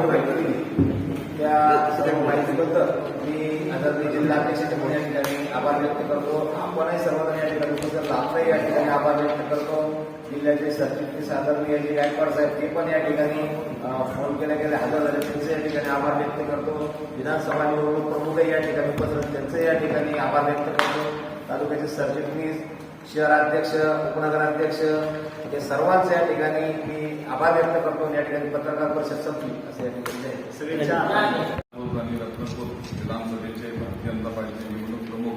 दिली त्या सर्व माहितीबद्दल मी आदरणीय जिल्हाध्यक्षाच्या पुणे या ठिकाणी आभार व्यक्त करतो. आपणही सर्वजण या ठिकाणी उपस्थित आपलंही या ठिकाणी आभार व्यक्त करतो. जिल्ह्याचे सरचिटणीस आदरणीय जे गायकवाड साहेब ते पण या ठिकाणी फोन केल्या गेले हजर झाले. त्यांचे या ठिकाणी आभार व्यक्त करतो. विधानसभा निवडणूक प्रमुखही या ठिकाणी उपस्थित आहेत, त्यांचे या ठिकाणी आभार व्यक्त करतो. तालुक्याचे सरचिटणीस शहराध्यक्ष उपनगराध्यक्ष हे सर्वांचे या ठिकाणी मी आभार व्यक्त करतो आणि या ठिकाणी पत्रकार परिषद संपली. असं या ठिकाणी सगळ्यांच्या रत्नपूर विधानसभेचे भारतीय जनता पार्टीचे निवडणूक प्रमुख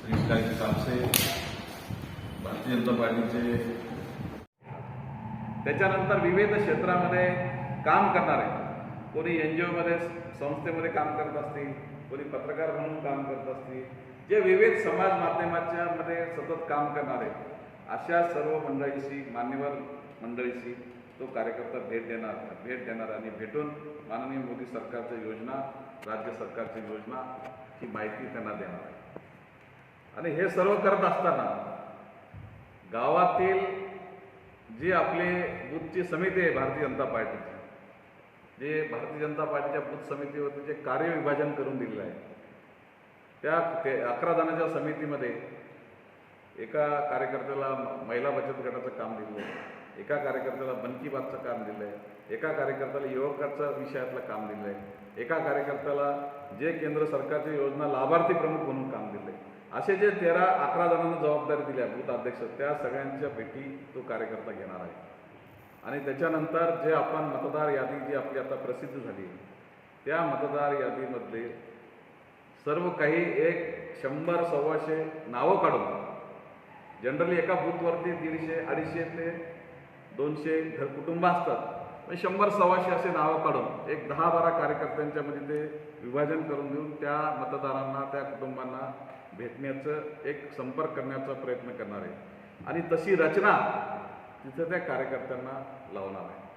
श्री कापसे भारतीय जनता पार्टीचे. त्याच्यानंतर विविध क्षेत्रामध्ये काम करणारे कोणी एन जी ओमध्ये संस्थेमध्ये काम करत असतील कोणी पत्रकार म्हणून काम करत असतील जे विविध समाज माध्यमाच्या मध्ये सतत काम करणारे अशा सर्व मंडळीशी मान्यवर मंडळीशी तो कार्यकर्ता भेट देणार भेट देणार आणि भेटून माननीय मोदी सरकारच्या योजना राज्य सरकारची योजना ही माहिती त्यांना देणार आहे. आणि हे सर्व करत असताना गावातील जी आपली बूथची समिती आहे भारतीय जनता पार्टीची जे भारतीय जनता पार्टीच्या बूथ समितीवरती जे कार्यविभाजन करून दिलेलं आहे त्या ते अकरा जणांच्या समितीमध्ये एका कार्यकर्त्याला महिला बचत गटाचं काम दिलं आहे एका कार्यकर्त्याला मन की बातचं काम दिलं आहे एका कार्यकर्त्याला युवकाचं विषयातलं काम दिलं आहे एका कार्यकर्त्याला जे केंद्र सरकारच्या योजना लाभार्थी प्रमुख म्हणून काम दिलं आहे असे जे तेरा अकरा जणांना जबाबदारी दिली आहे बूथ अध्यक्ष त्या सगळ्यांच्या भेटी तो कार्यकर्ता घेणार आहे. आणि त्याच्यानंतर जे आपण मतदार यादी जी आपली आता प्रसिद्ध झाली त्या मतदार यादीमधले सर्व काही एक शंभर सव्वाशे नावं काढून जनरली एका बूथवरती दीडशे अडीचशे ते दोनशे घर कुटुंब असतात. पण शंभर सव्वाशे असे नावं काढून एक दहा बारा कार्यकर्त्यांच्या मध्ये ते विभाजन करून देऊन त्या मतदारांना त्या कुटुंबांना भेटण्याचं एक संपर्क करण्याचा प्रयत्न करणार आहे. आणि तशी रचना तिथं त्या कार्यकर्त्यांना लावणार आहे.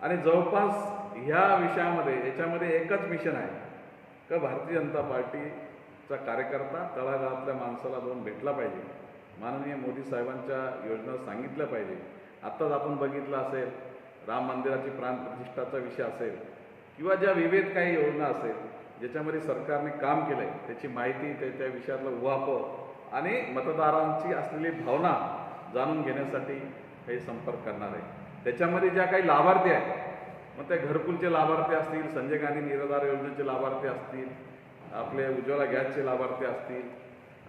आणि जवळपास ह्या विषयामध्ये याच्यामध्ये एकच मिशन आहे. का भारतीय जनता पार्टीचा कार्यकर्ता तळागाळातल्या माणसाला जाऊन भेटला पाहिजे. माननीय मोदी साहेबांच्या योजना सांगितल्या पाहिजे. आत्ताच आपण बघितलं असेल राम मंदिराची प्राणप्रतिष्ठाचा विषय असेल किंवा ज्या विविध काही योजना असेल ज्याच्यामध्ये सरकारने काम केलं आहे त्याची माहिती ते त्या विषयातलं उहापोह आणि मतदारांची असलेली भावना जाणून घेण्यासाठी काही संपर्क करणार आहे. त्याच्यामध्ये ज्या काही लाभार्थी आहेत मग ते घरकुलचे लाभार्थी असतील संजय गांधी निराधार योजनेचे लाभार्थी असतील आपले उज्ज्वला गॅसचे लाभार्थी असतील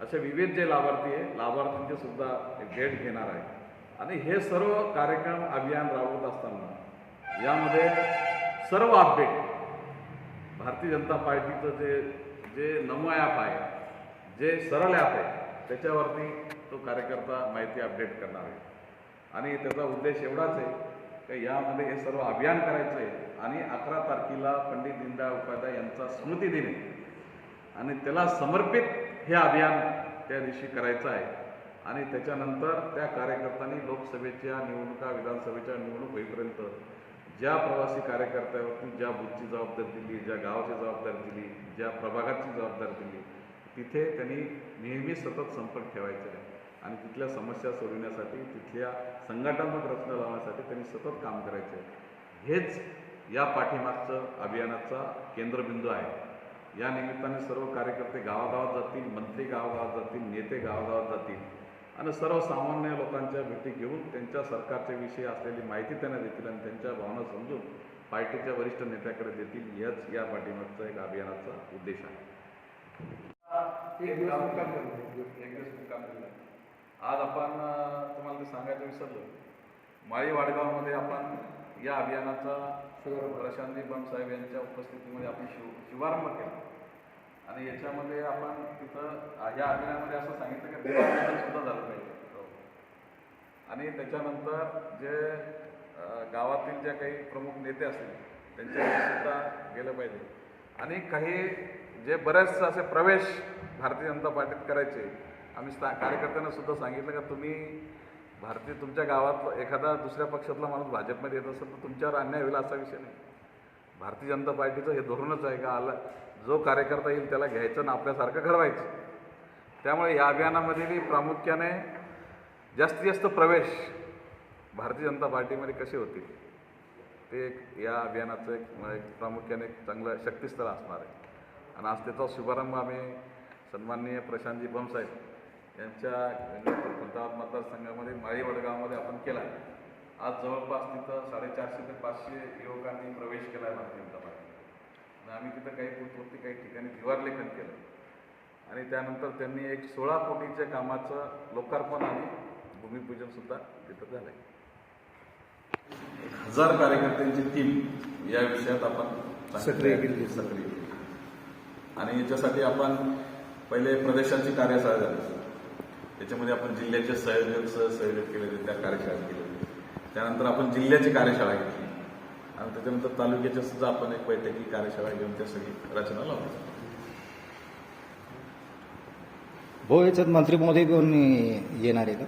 असे विविध जे लाभार्थी आहे लाभार्थींचे सुद्धा भेट घेणार आहे. आणि हे सर्व कार्यक्रम अभियान राबवत असताना यामध्ये सर्व अपडेट भारतीय जनता पार्टीचं जे जे नमो ॲप आहे जे सरळ ॲप आहे त्याच्यावरती तो कार्यकर्ता माहिती अपडेट करणार आहे. आणि त्याचा उद्देश एवढाच आहे की यामध्ये हे सर्व अभियान करायचं आहे आणि अकरा तारखेला पंडित दीनदयाळ उपाध्याय यांचा स्मृती दिन आहे. आणि त्याला समर्पित हे अभियान त्या दिवशी करायचं आहे. आणि त्याच्यानंतर त्या कार्यकर्त्यांनी लोकसभेच्या निवडणुका विधानसभेच्या निवडणूक होईपर्यंत ज्या प्रवासी कार्यकर्त्यावरती ज्या बुथची जबाबदारी दिली ज्या गावाची जबाबदारी दिली ज्या प्रभागाची जबाबदारी दिली तिथे त्यांनी नेहमी सतत संपर्क ठेवायचा आहे. आणि तिथल्या समस्या सोडविण्यासाठी तिथल्या संघटनात्मक रचना लावण्यासाठी त्यांनी सतत काम करायचं. आहे हेच या पाठीमागचं अभियानाचा केंद्रबिंदू आहे. या निमित्ताने सर्व कार्यकर्ते गावागावात जातील मंत्री गावागावात जातील नेते गावागावात जातील. आणि सर्वसामान्य लोकांच्या भेटी घेऊन त्यांच्या सरकारच्या विषयी असलेली माहिती त्यांना देतील आणि त्यांच्या भावना समजून पार्टीच्या वरिष्ठ नेत्याकडे देतील. याच या पाठीमागचा एक अभियानाचा उद्देश आहे. एक दिवस मुक्काम केला. आज आपण तुम्हाला ते सांगायचं विसरलो माळी वाडगावमध्ये आपण या अभियानाचा प्रशांती बम साहेब यांच्या उपस्थितीमध्ये आपण शिव शुभारंभ केला. आणि याच्यामध्ये आपण तिथं या अभियानामध्ये असं सांगितलं की सुद्धा झालं पाहिजे. हो. आणि त्याच्यानंतर जे गावातील ज्या काही प्रमुख नेते असतील त्यांच्याकडे सुद्धा गेलं पाहिजे. आणि काही जे बरेच असे प्रवेश भारतीय जनता पार्टीत करायचे आम्ही सा कार्यकर्त्यांना सुद्धा सांगितलं का तुम्ही भारतीय तुमच्या गावात एखादा दुसऱ्या पक्षातला माणूस भाजपमध्ये येत असेल तर तुमच्यावर अन्याय होईल असा विषय नाही. भारतीय जनता पार्टीचं हे धोरणच आहे का? आला जो कार्यकर्ता येईल त्याला घ्यायचं आणि आपल्यासारखं घडवायचं. त्यामुळे या अभियानामध्ये प्रामुख्याने जास्तीत जास्त प्रवेश भारतीय जनता पार्टीमध्ये कसे होतील ते एक या अभियानाचं एक एक प्रामुख्याने एक चांगलं शक्तिस्थळ असणार आहे. आणि आज त्याचा शुभारंभ आम्ही सन्माननीय प्रशांतजी बमसाहेब यांच्या खुलताबाद मतदारसंघामध्ये माळी वडगावमध्ये आपण केला. आज जवळपास तिथं साडेचारशे ते पाचशे युवकांनी प्रवेश केला आहे भारतीय जनता आम्ही तिथं काही पुरती काही ठिकाणी दिवारलेखन केलं. आणि त्यानंतर त्यांनी एक सोळा कोटीच्या कामाचं लोकार्पण आणि भूमिपूजन सुद्धा तिथं झालं आहे हजार कार्यकर्त्यांची टीम या विषयात आपण सक्रिय केली. सक्रिय केली. आणि याच्यासाठी आपण पहिले प्रदेशाची कार्यशाळा झाली. त्याच्यामध्ये आपण जिल्ह्याचे सहयोग सहयोग केले त्या कार्यशाळा केल्या त्यानंतर आपण जिल्ह्याची कार्यशाळा घेतली. आणि त्याच्यानंतर तालुक्याच्या सुद्धा आपण एक बैठकी कार्यशाळा घेऊन त्या सगळी रचना लावली. भाऊ याच्यात मंत्री महोदय पण येणार आहे का?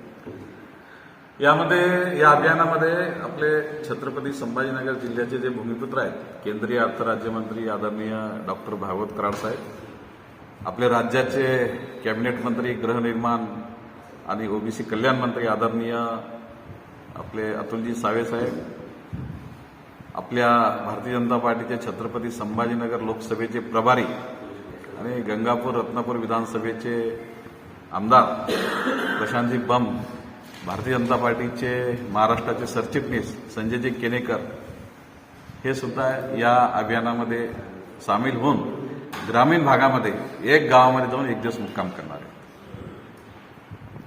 यामध्ये या अभियानामध्ये आपले छत्रपती संभाजीनगर जिल्ह्याचे जे भूमिपुत्र आहेत केंद्रीय अर्थ राज्यमंत्री आदरणीय डॉक्टर भागवत कराड साहेब आपले राज्याचे कॅबिनेट मंत्री गृहनिर्माण आणि ओबीसी कल्याण मंत्री आदरणीय आपले अतुलजी सावे साहेब आपल्या भारतीय जनता पार्टीचे छत्रपती संभाजीनगर लोकसभेचे प्रभारी आणि गंगापूर रत्नापूर विधानसभेचे आमदार प्रशांतजी बम भारतीय जनता पार्टीचे महाराष्ट्राचे सरचिटणीस संजयजी केनेकर हे सुद्धा या अभियानामध्ये सामील होऊन ग्रामीण भागामध्ये एक गावामध्ये जाऊन एक दिवस मुक्काम करणार आहे